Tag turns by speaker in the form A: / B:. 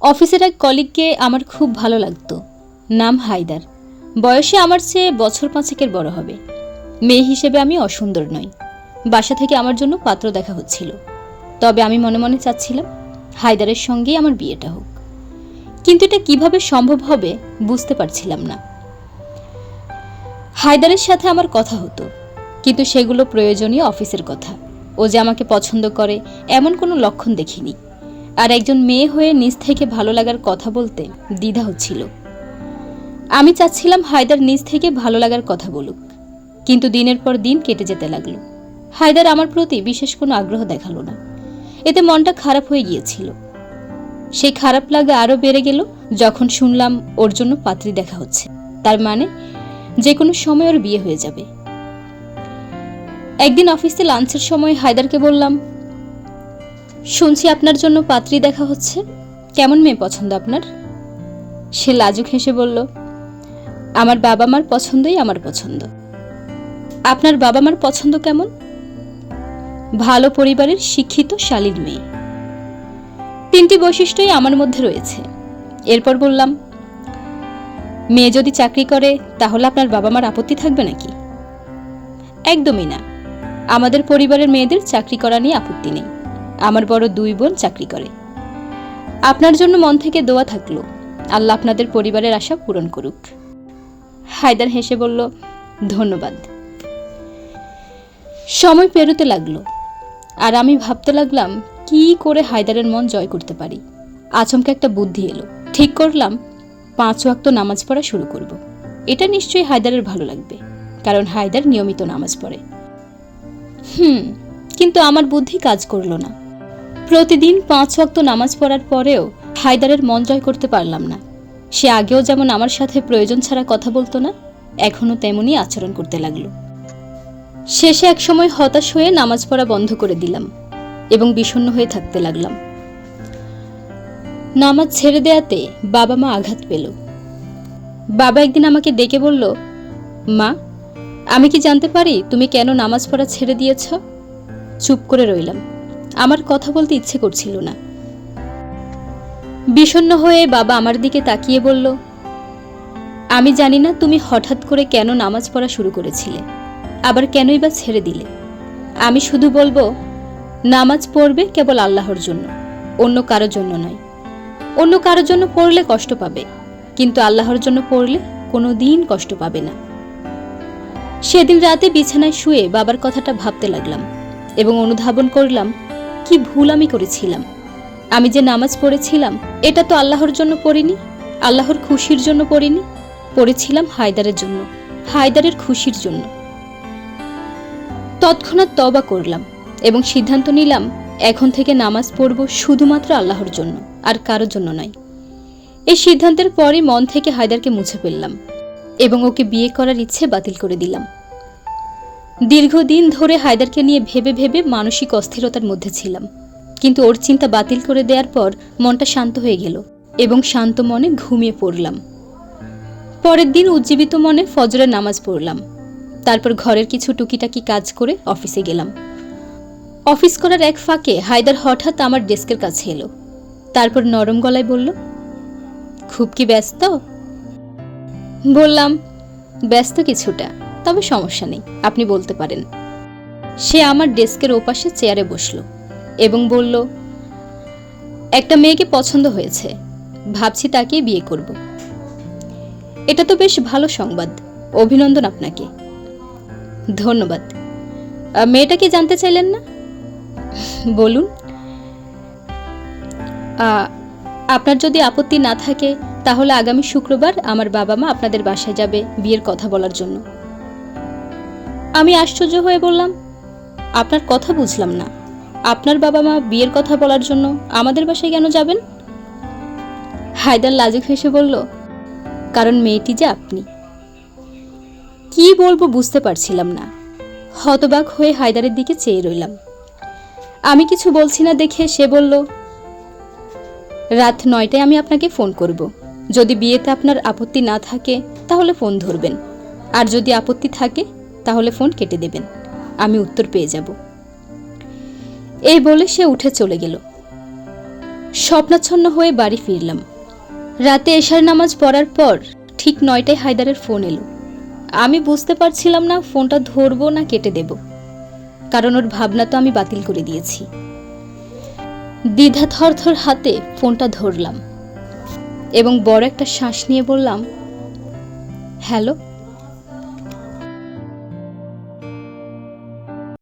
A: অফিসের এক কলিগকে আমার খুব ভালো লাগতো। নাম হায়দার। বয়সে আমার চেয়ে বছর পাঁচেকের বড় হবে। মেয়ে হিসেবে আমি অসুন্দর নই। বাসা থেকে আমার জন্য পাত্র দেখা হচ্ছিল। তবে আমি মনে মনে চাচ্ছিলাম, হায়দারের সঙ্গেই আমার বিয়েটা হোক। কিন্তু এটা কীভাবে সম্ভব হবে বুঝতে পারছিলাম না। হায়দারের সাথে আমার কথা হতো, কিন্তু সেগুলো প্রয়োজনীয় অফিসের কথা। ও যে আমাকে পছন্দ করে, এমন কোনো লক্ষণ দেখিনি। আর একজন মেয়ে হয়ে নিজ থেকে ভালো লাগার কথা বলতে দ্বিধা হচ্ছিল। আমি চাচ্ছিলাম হায়দার নিজ থেকে ভালো লাগার কথা বলুক, কিন্তু দিনের পর দিন কেটে যেতে লাগল। হায়দার আমার প্রতি বিশেষ কোনো আগ্রহ দেখাল না। এতে মনটা খারাপ হয়ে গিয়েছিল। সেই খারাপ লাগা আরও বেড়ে গেল যখন শুনলাম ওর জন্য পাত্রী দেখা হচ্ছে। তার মানে যে কোনো সময় ওর বিয়ে হয়ে যাবে। একদিন অফিসে লাঞ্চের সময় হায়দারকে বললাম শুনছি আপনার জন্য পাত্রী দেখা হচ্ছে। কেমন মেয়ে পছন্দ আপনার? সে লাজুক হেসে বলল, আমার বাবা মার পছন্দই আমার পছন্দ। আপনার বাবা মার পছন্দ কেমন? ভালো পরিবারের শিক্ষিত শালীর মেয়ে। তিনটি বৈশিষ্ট্যই আমার মধ্যে রয়েছে। এরপর বললাম, মেয়ে যদি চাকরি করে, তাহলে আপনার বাবা মার আপত্তি থাকবে নাকি? একদমই না। আমাদের পরিবারের মেয়েদের চাকরি করা নিয়ে আপত্তি নেই। আমার বড় দুই বোন চাকরি করে। আপনার জন্য মন থেকে দোয়া থাকল। আল্লাহ আপনাদের পরিবারের আশা পূরণ করুক। হায়দার হেসে বলল, ধন্যবাদ। সময় পেরোতে লাগল। আর আমি ভাবতে লাগলাম, কি করে হায়দারের মন জয় করতে পারি? আচমকে একটা বুদ্ধি এলো। ঠিক করলাম, পাঁচ ওয়াক্ত নামাজ পড়া শুরু করব। এটা নিশ্চয়ই হায়দারের ভালো লাগবে, কারণ হায়দার নিয়মিত নামাজ পড়ে। হুম, কিন্তু আমার বুদ্ধি কাজ করল না। প্রতিদিন পাঁচ ওয়াক্ত নামাজ পড়ার পরেও হায়দারের মন জয় করতে পারলাম না। সে আগেও যেমন আমার সাথে প্রয়োজন ছাড়া কথা বলতো না, এখনও তেমনই আচরণ করতে লাগল। শেষে একসময় হতাশ হয়ে নামাজ পড়া বন্ধ করে দিলাম এবং বিষণ্ণ হয়ে থাকতে লাগলাম। নামাজ ছেড়ে দেয়াতে বাবা মা আঘাত পেল। বাবা একদিন আমাকে ডেকে বলল, মা, আমি কি জানতে পারি তুমি কেন নামাজ পড়া ছেড়ে দিয়েছ? চুপ করে রইলাম। আমার কথা বলতে ইচ্ছে করছিল না। বিষণ্ণ হয়ে বাবা আমার দিকে তাকিয়ে বলল, আমি জানি না তুমি হঠাৎ করে কেন নামাজ পড়া শুরু করেছিলে, আবার কেনই বা ছেড়ে দিলে। আমি শুধু বলব, নামাজ পড়বে কেবল আল্লাহর জন্য, অন্য কারোর জন্য নয়। অন্য কারোর জন্য পড়লে কষ্ট পাবে, কিন্তু আল্লাহর জন্য পড়লে কোনো দিন কষ্ট পাবে না। সেদিন রাতে বিছানায় শুয়ে বাবার কথাটা ভাবতে লাগলাম এবং অনুধাবন করলাম কি ভুল আমি করেছিলাম? আমি যে নামাজ পড়েছিলাম, এটা তো আল্লাহর জন্য পড়িনি, আল্লাহর খুশির জন্য পড়িনি, পড়েছিলাম হায়দারের জন্য, হায়দারের খুশির জন্য। তৎক্ষণাৎ তবা করলাম এবং সিদ্ধান্ত নিলাম, এখন থেকে নামাজ পড়ব শুধুমাত্র আল্লাহর জন্য, আর কারোর জন্য নয়। এই সিদ্ধান্তের পরই মন থেকে হায়দারকে মুছে ফেললাম এবং ওকে বিয়ে করার ইচ্ছে বাতিল করে দিলাম। দীর্ঘদিন ধরে হায়দারকে নিয়ে ভেবে ভেবে মানসিক অস্থিরতার মধ্যে ছিলাম। কিন্তু ওর চিন্তা বাতিল করে দেওয়ার পর মনটা শান্ত হয়ে গেল এবং শান্ত মনে ঘুমিয়ে পড়লাম। পরের দিন উজ্জীবিত মনে ফজরের নামাজ পড়লাম। তারপর ঘরের কিছু টুকিটাকি কাজ করে অফিসে গেলাম। অফিস করার এক ফাঁকে হায়দার হঠাৎ আমার ডেস্কের কাছে এলো। তারপর নরম গলায় বলল, খুব কি ব্যস্ত? বললাম, ব্যস্ত কিছুটা। তবে সমস্যা নেই আপনি বলতে পারেন। সে আমার ডেস্কের ওপাশে চেয়ারে বসল এবং বলল একটা মেয়েকে পছন্দ হয়েছে ভাবছি তাকেই বিয়ে করব। এটা তো বেশ ভালো সংবাদ অভিনন্দন আপনাকে। ধন্যবাদ। আহ, মেয়েটা কি জানতে চাইলেন না? বলুন। আপনার যদি আপত্তি না থাকে তাহলে আগামী শুক্রবার আমার বাবা মা আপনাদের বাসায় যাবে বিয়ের কথা বলার জন্য। আমি আশ্চর্য হয়ে বললাম, আপনার কথা বুঝলাম না। আপনার বাবা মা বিয়ের কথা বলার জন্য আমাদের বাসায় কেন যাবেন? হায়দার লাজুক হেসে বলল, কারণ মেয়েটি যে আপনি। কি বলব বুঝতে পারছিলাম না। হতবাক হয়ে হায়দারের দিকে চেয়ে রইলাম। আমি কিছু বলছি না দেখে সে বলল, রাত নয়টায় আমি আপনাকে ফোন করব। যদি বিয়েতে আপনার আপত্তি না থাকে তাহলে ফোন ধরবেন। আর যদি আপত্তি থাকে তাহলে ফোন কেটে দেবেন। আমি উত্তর পেয়ে যাব। এই বলে সে উঠে চলে গেল। স্বপ্নাচ্ছন্ন হয়ে বাড়ি ফিরলাম। রাতে এশার নামাজ পড়ার পর ঠিক নয়টায় হায়দারের ফোন এলো। আমি বুঝতে পারছিলাম না ফোনটা ধরবো না কেটে দেব। কারণ ওর ভাবনা তো আমি বাতিল করে দিয়েছি। দ্বিধা থরথর হাতে ফোনটা ধরলাম এবং বড় একটা শ্বাস নিয়ে বললাম, হ্যালো?